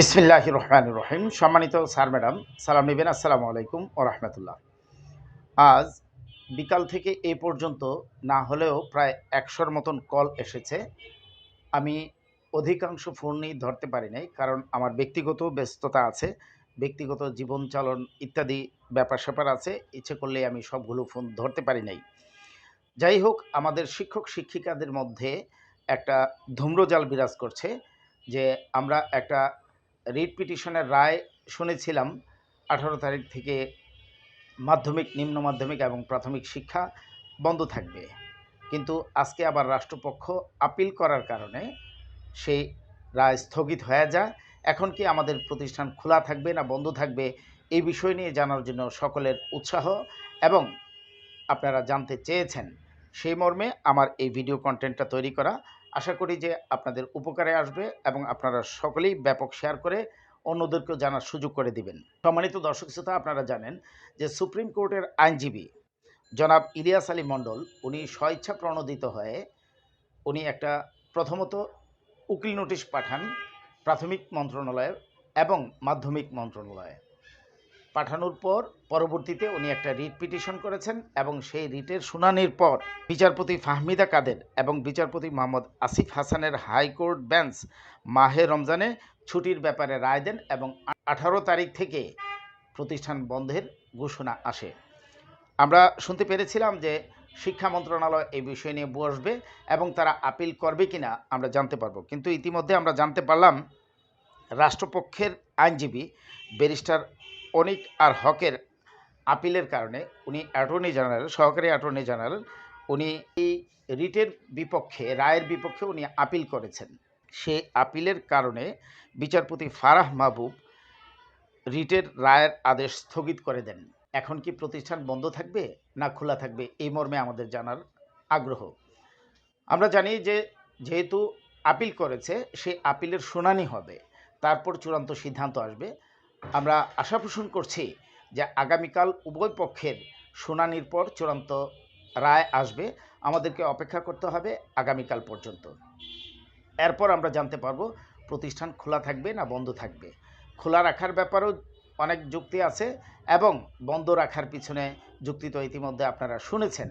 বিসমিল্লাহ রহমান রহিম। সম্মানিত sir, madam, সালাম নেবেন। আসসালামু আলাইকুম ও রহমতুল্লাহ। আজ বিকাল থেকে এই পর্যন্ত না হলেও প্রায় একশোর মতন কল এসেছে। আমি অধিকাংশ ফোনই ধরতে পারি নাই, কারণ আমার ব্যক্তিগত ব্যস্ততা আছে, ব্যক্তিগত জীবন চালন ইত্যাদি ব্যাপার স্যাপার আছে, ইচ্ছে করলে আমি সবগুলো ফোন ধরতে পারি নাই। যাই হোক, আমাদের শিক্ষক শিক্ষিকাদের মধ্যে একটা ধূম্রজাল বিরাজ করছে যে আমরা একটা রিট পিটিশনের রায় শুনেছিলাম আঠারো তারিখ থেকে মাধ্যমিক, নিম্ন মাধ্যমিক এবং প্রাথমিক শিক্ষা বন্ধ থাকবে। কিন্তু আজকে আবার রাষ্ট্রপক্ষ আপিল করার কারণে সেই রায় স্থগিত হয়ে যায়। এখন কি আমাদের প্রতিষ্ঠান খোলা থাকবে না বন্ধ থাকবে এই বিষয় নিয়ে জানার জন্য সকলের উৎসাহ এবং আপনারা জানতে চেয়েছেন সেই মর্মে আমার এই ভিডিও কন্টেন্টটা তৈরি করা। আশা করি যে আপনাদের উপকারে আসবে এবং আপনারা সকলেই ব্যাপক শেয়ার করে অন্যদেরকেও জানার সুযোগ করে দিবেন। সম্মানিত দর্শক শ্রোতা, আপনারা জানেন যে সুপ্রিম কোর্টের আইনজীবী জনাব ইলিয়াস আলী মণ্ডল, উনি স্বেচ্ছা প্রণোদিত হয়ে উনি একটা প্রথমত উকিল নোটিশ পাঠান প্রাথমিক মন্ত্রণালয়ের এবং মাধ্যমিক মন্ত্রণালয়ে। পাঠানোর পর পরবর্তীতে উনি একটা রিট পিটিশন করেছেন এবং সেই রিটের শুনানির পর বিচারপতি ফাহমিদা কাদের এবং বিচারপতি মোহাম্মদ আসিফ হাসানের হাইকোর্ট বেঞ্চ মাহে রমজানে ছুটির ব্যাপারে রায় দেন এবং আঠারো তারিখ থেকে প্রতিষ্ঠান বন্ধের ঘোষণা আসে। আমরা শুনতে পেরেছিলাম যে শিক্ষা মন্ত্রণালয় এই বিষয় নিয়ে বসবে এবং তারা আপিল করবে কিনা আমরা জানতে পারব। কিন্তু ইতিমধ্যে আমরা জানতে পারলাম, রাষ্ট্রপক্ষের আইনজীবী ব্যারিস্টার অনিক আর হকের আপিলের কারণে উনি অ্যাটর্নি জেনারেল, সহকারী অ্যাটর্নি জেনারেল, উনি রিটের বিপক্ষে, রায়ের বিপক্ষে উনি আপিল করেছেন। সে আপিলের কারণে বিচারপতি ফারাহ মাহবুব রিটের রায়ের আদেশ স্থগিত করে দেন। এখন কি প্রতিষ্ঠান বন্ধ থাকবে না খোলা থাকবে এই মর্মে আমাদের জানার আগ্রহ? আমরা জানি যে যেহেতু আপিল করেছে সেই আপিলের শুনানি হবে। তারপর চূড়ান্ত সিদ্ধান্ত আসবে। আমরা আশা পোষণ করছি যে আগামীকাল উভয় পক্ষের শুনানির পর চূড়ান্ত রায় আসবে। আমাদেরকে অপেক্ষা করতে হবে আগামীকাল পর্যন্ত। এরপর আমরা জানতে পারব প্রতিষ্ঠান খোলা থাকবে না বন্ধ থাকবে। খোলা রাখার ব্যাপারেও অনেক যুক্তি আছে এবং বন্ধ রাখার পিছনে যুক্তি তো ইতিমধ্যে আপনারা শুনেছেন।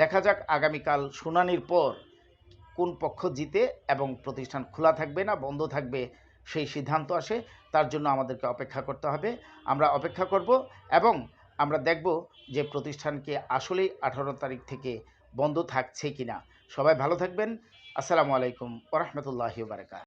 দেখা যাক আগামীকাল শুনানির পর কোন পক্ষ জিতে এবং প্রতিষ্ঠান খোলা থাকবে না বন্ধ থাকবে সেই সিদ্ধান্ত আসে, তার জন্য আমাদেরকে অপেক্ষা করতে হবে। আমরা অপেক্ষা করব এবং আমরা দেখব যে প্রতিষ্ঠানকে আসলেই আঠারো তারিখ থেকে বন্ধ থাকছে কিনা। সবাই ভালো থাকবেন। আসসালামু আলাইকুম ওরহমতুল্লাহি বারকাত